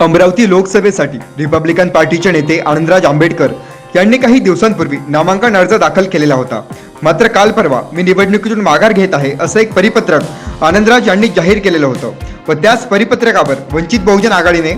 अमरावती लोकसभेसाठी रिपब्लिकन पार्टीचे नेते आनंदराज आंबेडकर यांनी काही दिवसांपूर्वी नामांकन अर्ज दाखल केलेला होता. मात्र काल परवा मी निवडणुकीतून माघार घेत आहे असं एक परिपत्रक आनंदराज यांनी जाहीर केलेलं होतं व त्याच परिपत्रकावर वंचित बहुजन आघाडीने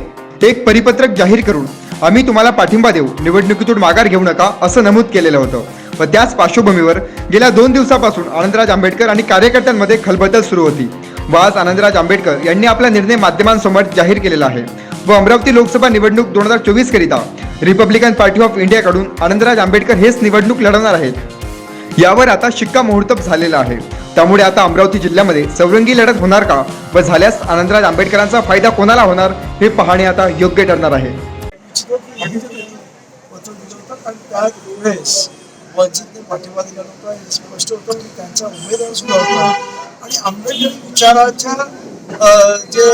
एक परिपत्रक जाहीर करून आम्ही तुम्हाला पाठिंबा देऊ निवडणुकीतून माघार घेऊ नका असं नमूद केलेलं होतं. व त्याच पार्श्वभूमीवर गेल्या दोन दिवसापासून आनंदराज आंबेडकर आणि कार्यकर्त्यांमध्ये खलबदल सुरू होती व आज आनंदराज आंबेडकर यांनी आपला निर्णय माध्यमांसमोर जाहीर केलेला आहे. व अमरावती लोकसभा निवडणूक दोन हजार चोवीस करिता रिपब्लिकन पार्टी ऑफ इंडियाकडून आनंदराज आंबेडकर हेच निवडणूक लढवणार आहेत. यावर आता शिक्कामोर्तब झालेला आहे. त्यामुळे आता अमरावती जिल्ह्यामध्ये चौरंगी लढत होणार का व झाल्यास आनंदराज आंबेडकरांचा फायदा कोणाला होणार हे पाहणे आता योग्य ठरणार आहे. आणि वंचितने पाठिंबा दिला नव्हता हे स्पष्ट होतं त्यांचा उमेदवार सुद्धा होता आणि विचाराच्या जे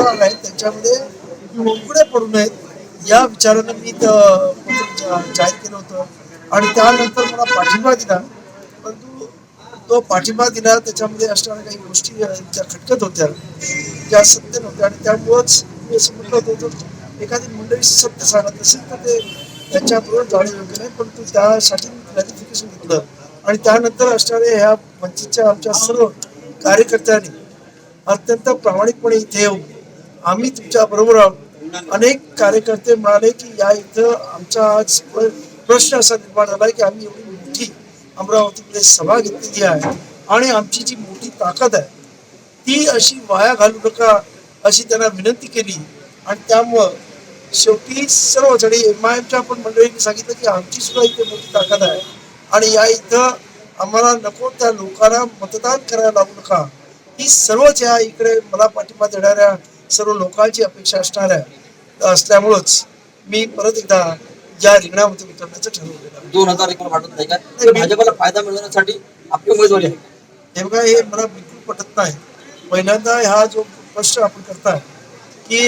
अं, आहेत त्यांच्यामध्ये मोकळे पडू नयेत. या विचारानं मी पत्र जा- जाहीर केलं होतं. आणि त्यानंतर मला पाठिंबा दिला. परंतु तो पाठिंबा दिला त्याच्यामध्ये असणाऱ्या काही गोष्टी अं, ज्या खटकत होत्या. ज्या सत्य नव्हत्या. आणि त्यामुळंच मी असं म्हटलं होतं तर एखादी मंडळी सत्य सांगत असेल तर ते त्यांच्याबरोबर जाणं योग्य नाही. परंतु त्यासाठी मी क्लॅरिफिकेशन घेतलं. आणि त्यानंतर असणाऱ्या ह्या वंचितच्या आमच्या सर्व कार्यकर्त्यांनी अत्यंत प्रामाणिकपणे इथे येऊन आम्ही तुमच्या बरोबर आहोत अनेक कार्यकर्ते म्हणाले की या इथं आमचा आज प्रश्न असा निर्माण झाला की आम्ही एवढी मोठी अमरावतीमध्ये सभा घेतलेली आहे आणि आमची जी मोठी ताकद आहे ती अशी वाया घालू नका अशी त्यांना विनंती केली. आणि त्यामुळं शेवटी सर्व जणी एम आय एमच्या पण मंडळींनी सांगितलं की आमची सुद्धा इथे मोठी ताकद आहे. आणि या इथं आम्हाला नको त्या लोकांना मतदान करायला लागू नका. ही सर्वच या इकडे मला पाठिंबा देणाऱ्या सर्व लोकांची अपेक्षा असणार आहे असल्यामुळंच मी परत एकदा या रिंगणामध्ये उतरण्याचं ठरवलेलं आहे. दोन हजार एकूण वाटत नाही का? भाजपला फायदा मिळवण्यासाठी आपली उमेदवारी आहे. हे बघा हे मला बिलकुल पटत नाही. पहिल्यांदा हा जो प्रश्न आपण करताय की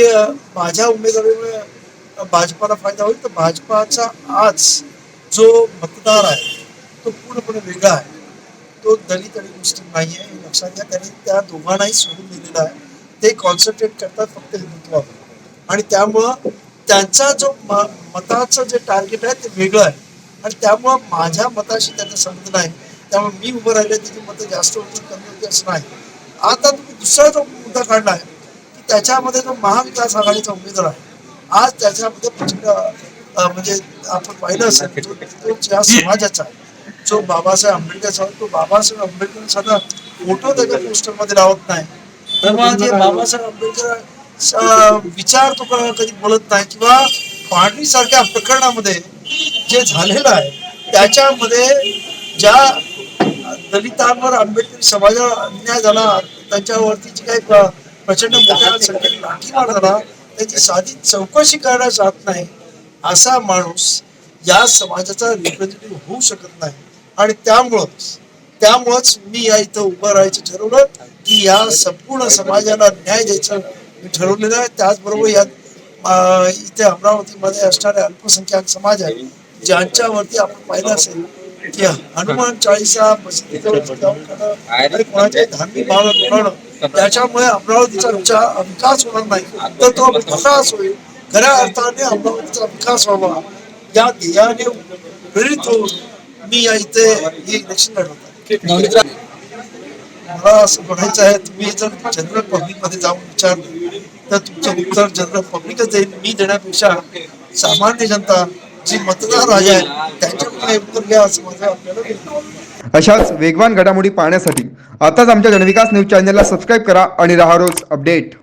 माझ्या उमेदवारीमुळे भाजपाला फायदा होईल तर भाजपाचा आज जो मतदार आहे तो पूर्णपणे वेगळा आहे. तो दलित आणि मुस्लिम नाही आहे लक्षात घ्या त्यांनी त्या दोघांनाही सोडून दिलेला आहे. ते कॉन्सन्ट्रेट करतात फक्त हिंदुत्वावर आणि त्यामुळं त्यांचा जो मताचं जे टार्गेट आहे ते वेगळं आहे. आणि त्यामुळं माझ्या मताशी त्यांना संबंध नाही. त्यामुळे मी उभं राहिले तिथे मतं जास्त होती कमी होती असं नाही. आता तुम्ही दुसरा जो मुद्दा काढला आहे की त्याच्यामध्ये जो महाविकास आघाडीचा उमेदवार आहे आज त्याच्यामध्ये प्रचंड म्हणजे आपण पाहिलं असेल तो ज्या समाजाचा आहे जो बाबासाहेब आंबेडकर आहे तो बाबासाहेब आंबेडकर साधा फोटो त्याच्या पोस्टरमध्ये लावत नाही. तेव्हा जे बाबासाहेब आंबेडकर विचार तो क- कधी बोलत नाही किंवा पांढरी सारख्या प्रकरणामध्ये जे झालेलं आहे त्याच्यामध्ये ज्या दलितांवर आंबेडकरी समाजावर अन्याय झाला त्यांच्यावरती जी काही प्र- प्रचंड मोठ्या संख्येने लाठीमार झाला त्याची साधी चौकशी करण्यास जात नाही असा माणूस या समाजाचा रिप्रेझेंटेटिव्ह होऊ शकत नाही. आणि त्यामुळंच त्यामुळंच मी या इथं उभं राहायचं ठरवलं की या संपूर्ण समाजाला न्याय द्यायचं मी ठरवलेलं आहे. त्याचबरोबर या इथे अमरावतीमध्ये असणारे अल्पसंख्याक समाज आहे ज्यांच्यावरती आपण पाहिलं असेल की हनुमान चाळीसा कोणाचे कोणाच्याही धार्मिक भावना दुखावणं त्याच्यामुळे अमरावतीचा विचार विकास होणार नाही. तर तो विकास होईल. खऱ्या अर्थाने अमरावतीचा विकास व्हावा. या ध्येयाने प्रेरित होऊन मी या इथे हे इलेक्शन लढवतो. मला असं म्हणायचं आहे तुम्ही जर जनरल पब्लिकमध्ये जाऊन विचारलं तर तुमचं उत्तर जनरल पब्लिकच देईल मी देण्यापेक्षा सामान्य जनता जी मतदार राजा आहे त्यांच्याकडे उत्तर घ्या असं माझं आपल्याला अशाच वेगवान घडामोडी पाहण्यासाठी आताच आमच्या जनविकास न्यूज चॅनलला सबस्क्राईब करा आणि राहा रोज अपडेट.